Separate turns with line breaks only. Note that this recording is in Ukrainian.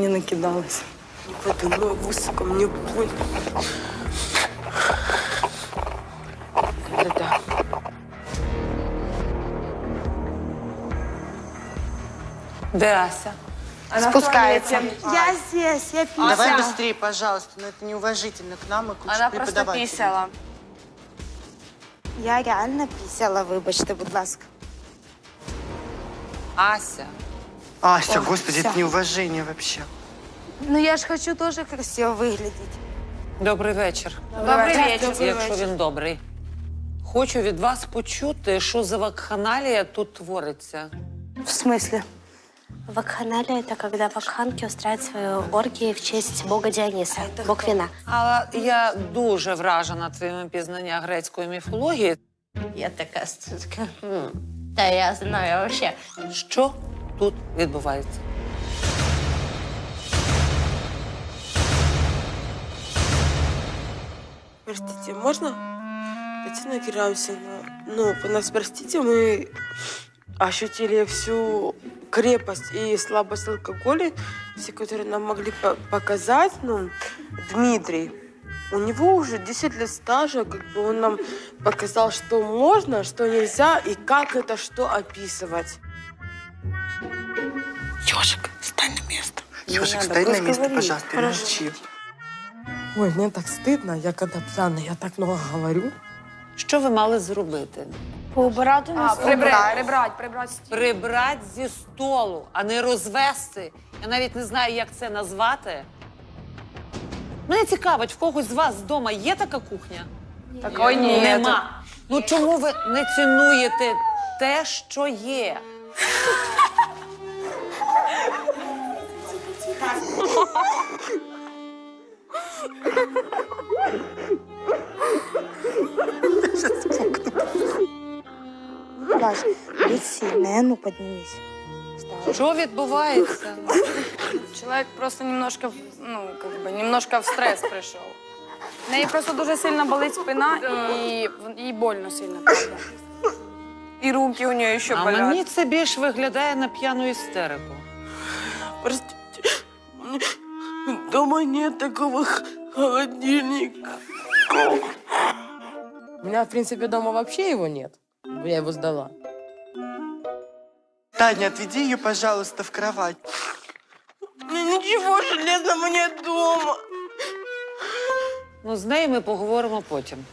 не накидалась. Не подумаю, высоко мне больно. Да-да.
Де Ася?
Спускается.
Я здесь, я писала.
Давай быстрее, пожалуйста, но это неуважительно к нам и к
Вона просто пісяла.
Я реально писала, вибачте, будь ласка.
Ася.
Ася, господи, это неуважение вообще.
Ну я ж хочу тоже красиво выглядеть.
Добрий вечір.
Добрий вечір.
Якщо він добрий. Хочу від вас почути, що за вакханалія тут твориться.
В смысле?
Вакханалия – это когда вакханки устраивают свои оргии в честь бога Диониса, бог вина.
Але я дуже вражена твоїми пізнання грецької міфології.
Я така студка. Та я знаю вообще.
Що Тут відбувається?
Простите, можно? Татьяна Герамсина, ну, нас простите, мы ощутили всю крепость и слабость алкоголя, все, которые нам могли по- показать, ну, Дмитрий, у него уже 10 лет стажа, как бы он нам показал, что можно, что нельзя и как это что описывать. Ёжик, стань на место.
Ёжик, стой на место, пожалуйста, и молчи.
Ой, мне так стыдно, я когда пьяная, я так много говорю.
Що ви мали зробити?
Поубирати
А, прибрати, прибрати, прибрати стіл.
Прибрати зі столу, а не розвести. Я навіть не знаю, як це назвати. Мене цікавить, в когось з вас вдома є така кухня?
Такої ні.
Нема. Ну чому ви не цінуєте те, що є?
Даш, будь сильная, ну поднимись. Встала.
Що відбувається?
Чоловік просто немножко, ну, как бы, немножко в стрес прийшов. В неї просто дуже сильно болить спина і їй больно сильно, правда. І руки у неї ще
А
болять.
мені це більш виглядає на п'яну істерику.
Простите, дома нет такого х- холодильника. У меня, в принципе, дома вообще его нет. Я его сдала.
Таня, отведи ее, пожалуйста, в кровать.
Ничего железного нет дома.
Ну, з нею ми поговоримо потім.